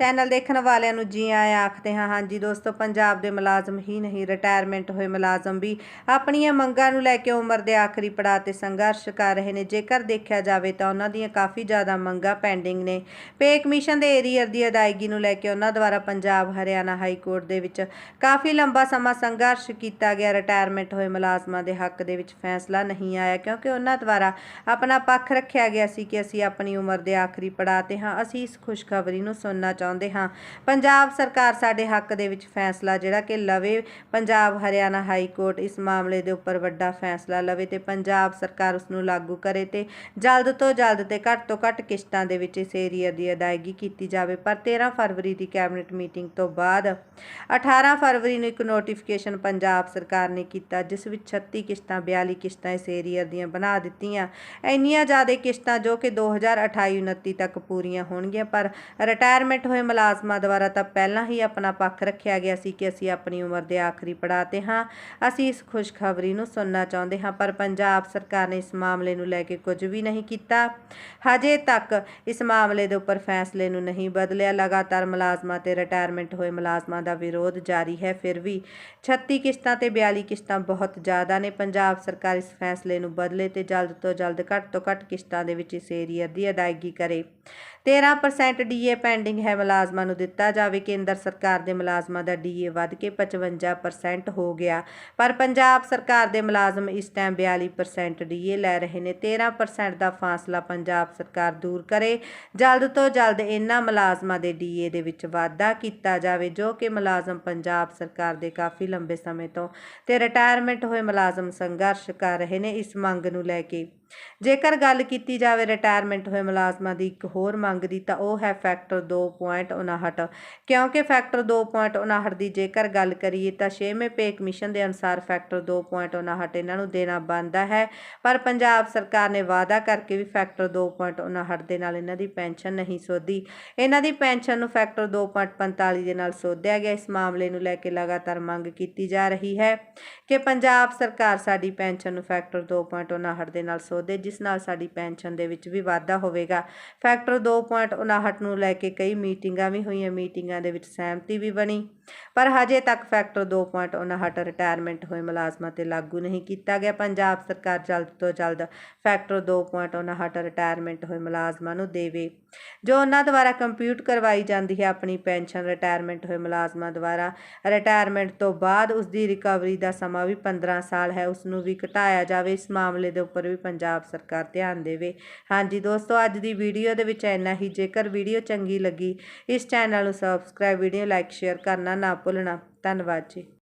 Channel ਦੇਖਣ ਵਾਲਿਆਂ ਨੂੰ ਜੀ ਆਇਆਂ ਆਖਦੇ ਹਾਂ, ਹਾਂਜੀ ਦੋਸਤੋ, ਪੰਜਾਬ ਦੇ ਮੁਲਾਜ਼ਮ ਹੀ ਨਹੀਂ ਰਿਟਾਇਰਮੈਂਟ ਹੋਏ ਮੁਲਾਜ਼ਮ ਵੀ ਆਪਣੀਆਂ ਮੰਗਾਂ ਨੂੰ ਲੈ ਕੇ ਉਮਰ ਦੇ ਆਖਰੀ ਪੜਾਅ ਤੇ ਸੰਘਰਸ਼ ਕਰ ਰਹੇ ਨੇ। ਜੇਕਰ ਦੇਖਿਆ ਜਾਵੇ ਤਾਂ ਉਹਨਾਂ ਦੀਆਂ ਕਾਫੀ ਜ਼ਿਆਦਾ ਮੰਗਾਂ ਪੈਂਡਿੰਗ ਨੇ। ਪੇ ਕਮਿਸ਼ਨ ਦੇ ਏਰੀਅਰ ਦੀ ਅਦਾਇਗੀ ਨੂੰ ਲੈ ਕੇ ਉਹਨਾਂ ਦੁਆਰਾ ਪੰਜਾਬ, ਹਰਿਆਣਾ ਹਾਈ ਕੋਰਟ ਦੇ ਵਿੱਚ ਕਾਫੀ ਲੰਬਾ ਸਮਾਂ ਸੰਘਰਸ਼ ਕੀਤਾ ਗਿਆ। ਰਿਟਾਇਰਮੈਂਟ ਹੋਏ ਮੁਲਾਜ਼ਮਾਂ ਦੇ ਹੱਕ ਦੇ ਵਿੱਚ ਫੈਸਲਾ ਨਹੀਂ ਆਇਆ, ਕਿਉਂਕਿ ਉਹਨਾਂ ਦੁਆਰਾ ਆਪਣਾ ਪੱਖ ਰੱਖਿਆ ਗਿਆ ਸੀ ਕਿ ਅਸੀਂ ਆਪਣੀ ਉਮਰ ਦੇ ਆਖਰੀ ਪੜਾਅ ਤੇ ਹਾਂ। ਅਸੀਂ ਇਸ ਖੁਸ਼ਖਬਰੀ ਨੂੰ ਸੁਣਨਾ ਚਾਹੁੰਦੇ ਹਾਂ। ਪੰਜਾਬ ਸਰਕਾਰ ਸਾਡੇ ਹੱਕ ਦੇ ਵਿੱਚ ਫੈਸਲਾ ਜਿਹੜਾ ਕਿ ਲਵੇ। ਪੰਜਾਬ ਹਰਿਆਣਾ ਹਾਈ ਕੋਰਟ ਇਸ ਮਾਮਲੇ ਦੇ ਉੱਪਰ ਵੱਡਾ ਫੈਸਲਾ ਲਵੇ ਤੇ ਪੰਜਾਬ ਸਰਕਾਰ ਉਸ ਨੂੰ ਲਾਗੂ ਕਰੇ ਤੇ ਜਲਦ ਤੋਂ ਜਲਦ ਤੇ ਘੱਟ ਤੋਂ ਘੱਟ ਕਿਸ਼ਤਾਂ ਦੇ ਵਿੱਚ ਇਸ ਏਰੀਆ ਦੀ ਅਦਾਇਗੀ ਕੀਤੀ ਜਾਵੇ। ਪਰ 13 ਫਰਵਰੀ ਦੀ ਕੈਬਨਿਟ ਮੀਟਿੰਗ ਤੋਂ ਬਾਅਦ 18 ਫਰਵਰੀ ਨੂੰ ਇੱਕ ਨੋਟੀਫਿਕੇਸ਼ਨ ਪੰਜਾਬ ਸਰਕਾਰ ਨੇ ਕੀਤਾ, ਜਿਸ ਵਿੱਚ 36 ਕਿਸ਼ਤਾਂ 42 ਕਿਸ਼ਤਾਂ ਇਸ ਏਰੀਆ ਦੀਆਂ ਬਣਾ ਦਿੱਤੀਆਂ। ਇੰਨੀਆਂ ਜ਼ਿਆਦਾ ਕਿਸ਼ਤਾਂ ਜੋ ਕਿ 2028-29 ਤੱਕ ਪੂਰੀਆਂ ਹੋਣਗੀਆਂ, ਪਰ ਰਿਟਾਇਰਮੈਂਟ ਹੋਏ ਮੁਲਾਜ਼ਮਾਂ ਦੁਆਰਾ ਤਾਂ ਪਹਿਲਾਂ ਹੀ ਆਪਣਾ ਪੱਖ ਰੱਖਿਆ ਗਿਆ ਸੀ ਕਿ ਅਸੀਂ ਆਪਣੀ ਉਮਰ ਦੇ ਆਖਰੀ ਪੜਾਅ ਤੇ ਹਾਂ। ਅਸੀਂ ਇਸ ਖੁਸ਼ਖਬਰੀ ਨੂੰ ਸੁਣਨਾ ਚਾਹੁੰਦੇ ਹਾਂ, ਪਰ ਪੰਜਾਬ ਸਰਕਾਰ ਨੇ ਇਸ ਮਾਮਲੇ ਨੂੰ ਲੈ ਕੇ ਕੁਝ ਵੀ ਨਹੀਂ ਕੀਤਾ। ਹਜੇ ਤੱਕ ਇਸ ਮਾਮਲੇ ਦੇ ਉੱਪਰ ਫੈਸਲੇ ਨੂੰ ਨਹੀਂ ਬਦਲਿਆ। ਲਗਾਤਾਰ ਮੁਲਾਜ਼ਮਾਂ ਤੇ ਰਿਟਾਇਰਮੈਂਟ ਹੋਏ ਮੁਲਾਜ਼ਮਾਂ ਦਾ ਵਿਰੋਧ ਜਾਰੀ ਹੈ। ਫਿਰ ਵੀ 36 ਕਿਸ਼ਤਾਂ ਤੇ 42 ਕਿਸ਼ਤਾਂ ਬਹੁਤ ਜ਼ਿਆਦਾ ਨੇ। ਪੰਜਾਬ ਸਰਕਾਰ ਇਸ ਫੈਸਲੇ ਨੂੰ ਬਦਲੇ ਤੇ ਜਲਦ ਤੋਂ ਜਲਦ ਘੱਟ ਤੋਂ ਘੱਟ ਕਿਸ਼ਤਾਂ ਦੇ ਵਿੱਚ ਇਸ ਏਰੀਆ ਦੀ ਅਦਾਇਗੀ ਕਰੇ। 13% ਡੀਏ ਪੈਂਡਿੰਗ ਹੈ ਮੁਲਾਜ਼ਮਾਂ ਨੂੰ ਦਿੱਤਾ ਜਾਵੇ ਕੇਂਦਰ ਸਰਕਾਰ ਦੇ ਮੁਲਾਜ਼ਮਾਂ ਦਾ ਡੀਏ ਵੱਧ ਕੇ 55% ਹੋ ਗਿਆ। ਪਰ ਪੰਜਾਬ ਸਰਕਾਰ ਦੇ ਮੁਲਾਜ਼ਮ ਇਸ ਟਾਈਮ 42% ਡੀਏ ਲੈ ਰਹੇ ਨੇ। 13% ਦਾ ਫਾਸਲਾ ਪੰਜਾਬ ਸਰਕਾਰ ਦੂਰ ਕਰੇ। ਜਲਦ ਤੋਂ ਜਲਦ ਇਹਨਾਂ ਮੁਲਾਜ਼ਮਾਂ ਦੇ ਡੀਏ ਦੇ ਵਿੱਚ ਵਾਧਾ ਕੀਤਾ ਜਾਵੇ, ਜੋ ਕਿ ਮੁਲਾਜ਼ਮ ਪੰਜਾਬ ਸਰਕਾਰ ਦੇ ਕਾਫੀ ਲੰਬੇ ਸਮੇਂ ਤੋਂ ਤੇ ਰਿਟਾਇਰਮੈਂਟ ਹੋਏ ਮੁਲਾਜ਼ਮ ਸੰਘਰਸ਼ ਕਰ ਰਹੇ ਨੇ। ਇਸ ਮੰਗ ਨੂੰ ਲੈ ਕੇ ਜੇਕਰ ਗੱਲ ਕੀਤੀ ਜਾਵੇ ਰਿਟਾਇਰਮੈਂਟ ਹੋਏ ਮੁਲਾਜ਼ਮਾਂ ਦੀ ਇੱਕ ਹੋਰ ਮੰਗ ਦੀ, ਤਾਂ ਉਹ ਹੈ ਫੈਕਟਰ 2.59 ਕਿਉਂਕਿ ਫੈਕਟਰ 2.59 ਦੀ ਜੇਕਰ ਗੱਲ ਕਰੀਏ, ਤਾਂ 6ਵੇਂ ਪੇ ਕਮਿਸ਼ਨ ਦੇ ਅਨੁਸਾਰ ਫੈਕਟਰ 2.59 ਇਹਨਾਂ ਨੂੰ ਦੇਣਾ ਬਣਦਾ ਹੈ। ਪਰ ਪੰਜਾਬ ਸਰਕਾਰ ਨੇ ਵਾਅਦਾ ਕਰਕੇ ਵੀ ਫੈਕਟਰ 2.59 ਦੇ ਨਾਲ ਇਹਨਾਂ ਦੀ ਪੈਨਸ਼ਨ ਨਹੀਂ ਸੋਧੀ। ਇਹਨਾਂ ਦੀ ਪੈਨਸ਼ਨ ਨੂੰ ਫੈਕਟਰ 2.45 ਦੇ ਨਾਲ ਸੋਧਿਆ ਗਿਆ। ਇਸ ਮਾਮਲੇ ਨੂੰ ਲੈ ਕੇ ਲਗਾਤਾਰ ਮੰਗ ਕੀਤੀ ਜਾ ਰਹੀ ਹੈ ਕਿ ਪੰਜਾਬ ਸਰਕਾਰ ਸਾਡੀ ਪੈਨਸ਼ਨ ਨੂੰ ਫੈਕਟਰ 2.59 ਦੇ ਨਾਲ ਸੋਧੇ, ਜਿਸ ਨਾਲ ਸਾਡੀ ਪੈਨਸ਼ਨ ਦੇ ਵਿੱਚ ਵੀ ਵਾਧਾ ਹੋਵੇਗਾ। ਫੈਕਟਰ 2.59 ਨੂੰ ਲੈ ਕੇ ਕਈ ਮੀਟਿੰਗਾਂ ਵੀ ਹੋਈਆਂ, ਮੀਟਿੰਗਾਂ ਦੇ ਵਿੱਚ ਸਹਿਮਤੀ ਵੀ ਬਣੀ। ਪਰ ਹਜੇ ਤੱਕ ਫੈਕਟਰ 2.59 ਰਿਟਾਇਰਮੈਂਟ ਹੋਏ ਮੁਲਾਜ਼ਮਾਂ ਤੇ ਲਾਗੂ ਨਹੀਂ ਕੀਤਾ ਗਿਆ। ਪੰਜਾਬ ਸਰਕਾਰ ਜਲਦ ਤੋਂ ਜਲਦ ਫੈਕਟਰ 2.59 ਰਿਟਾਇਰਮੈਂਟ ਹੋਏ ਮੁਲਾਜ਼ਮਾਂ ਨੂੰ ਦੇਵੇ। ਜੋ ਉਹਨਾਂ ਦੁਆਰਾ ਕੰਪਿਊਟ ਕਰਵਾਈ ਜਾਂਦੀ ਹੈ, ਆਪਣੀ ਪੈਨਸ਼ਨ ਰਿਟਾਇਰਮੈਂਟ ਹੋਏ ਮੁਲਾਜ਼ਮਾਂ ਦੁਆਰਾ। ਰਿਟਾਇਰਮੈਂਟ ਤੋਂ ਬਾਅਦ ਉਸ ਦੀ ਰਿਕਵਰੀ ਦਾ ਸਮਾਂ ਵੀ 15 ਸਾਲ ਹੈ। ਉਸ ਨੂੰ ਵੀ ਘਟਾਇਆ ਜਾਵੇ। ਇਸ ਮਾਮਲੇ ਦੇ ਉੱਪਰ ਵੀ ਪੰਜਾਬ ਸਰਕਾਰ ਧਿਆਨ ਦੇਵੇ। ਹਾਂਜੀ ਦੋਸਤੋ, ਅੱਜ ਦੀ ਵੀਡੀਓ ਦੇ ਵਿੱਚ ਇੰਨਾ ਹੀ। ਜੇਕਰ ਵੀਡੀਓ ਚੰਗੀ ਲੱਗੀ, ਇਸ ਚੈਨਲ ਨੂੰ ਸਬਸਕ੍ਰਾਈਬ ਵੀਡੀਓ ਲਾਈਕ ਸ਼ੇਅਰ ਕਰਨਾ ਨਾ ਭੁੱਲਣਾ। ਧੰਨਵਾਦ ਜੀ।